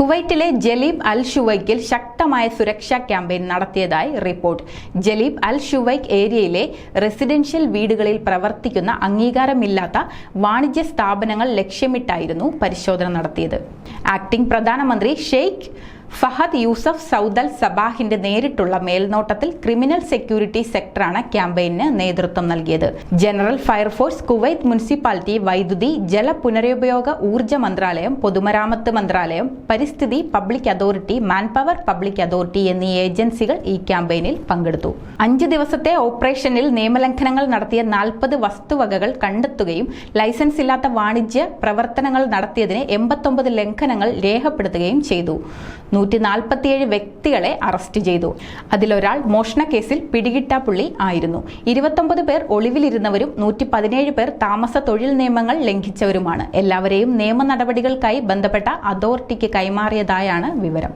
കുവൈറ്റിലെ ജലീബ് അൽ ഷുവൈക്കിൽ ശക്തമായ സുരക്ഷാ ക്യാമ്പയിൻ നടത്തിയതായി റിപ്പോർട്ട്. ജലീബ് അൽ ഷുവൈക്ക് ഏരിയയിലെ റെസിഡൻഷ്യൽ വീടുകളിൽ പ്രവർത്തിക്കുന്ന അംഗീകാരമില്ലാത്ത വാണിജ്യ സ്ഥാപനങ്ങൾ ലക്ഷ്യമിട്ടായിരുന്നു പരിശോധന നടത്തിയത്. ആക്ടിംഗ് പ്രധാനമന്ത്രി ഷെയ്ഖ് ഫഹദ് യൂസഫ് സൗദൽ സബാഹിന്റെ നേരിട്ടുള്ള മേൽനോട്ടത്തിൽ ക്രിമിനൽ സെക്യൂരിറ്റി സെക്ടറാണ് ക്യാമ്പയിന് നേതൃത്വം നൽകിയത്. ജനറൽ ഫയർഫോഴ്സ് കുവൈത്ത് മുനിസിപ്പാലിറ്റി വൈദ്യുതി ജല പുനരുപയോഗ ഊർജ മന്ത്രാലയം പൊതുമരാമത്ത് മന്ത്രാലയം പരിസ്ഥിതി public authority manpower public authority എന്നീ ഏജൻസികൾ ഈ ക്യാമ്പയിനിൽ പങ്കെടുത്തു. അഞ്ച് ദിവസത്തെ ഓപ്പറേഷനിൽ നിയമലംഘനങ്ങൾ നടത്തിയ നാൽപ്പത് വസ്തുവകകൾ കണ്ടെത്തുകയും ലൈസൻസ് ഇല്ലാത്ത വാണിജ്യ പ്രവർത്തനങ്ങൾ നടത്തിയതിന് എൺപത്തൊമ്പത് ലംഘനങ്ങൾ രേഖപ്പെടുത്തുകയും ചെയ്തു. നൂറ്റി നാൽപ്പത്തിയേഴ് വ്യക്തികളെ അറസ്റ്റ് ചെയ്തു. അതിലൊരാൾ കേസിൽ പിടികിട്ടാപ്പുള്ളി ആയിരുന്നു. ഇരുപത്തൊമ്പത് പേർ ഒളിവിലിരുന്നവരും നൂറ്റി പതിനേഴ് പേർ താമസ തൊഴിൽ നിയമങ്ങൾ ലംഘിച്ചവരുമാണ്. എല്ലാവരെയും നിയമ നടപടികൾക്കായി ബന്ധപ്പെട്ട അതോറിറ്റിക്ക് കൈമാറിയതായാണ് വിവരം.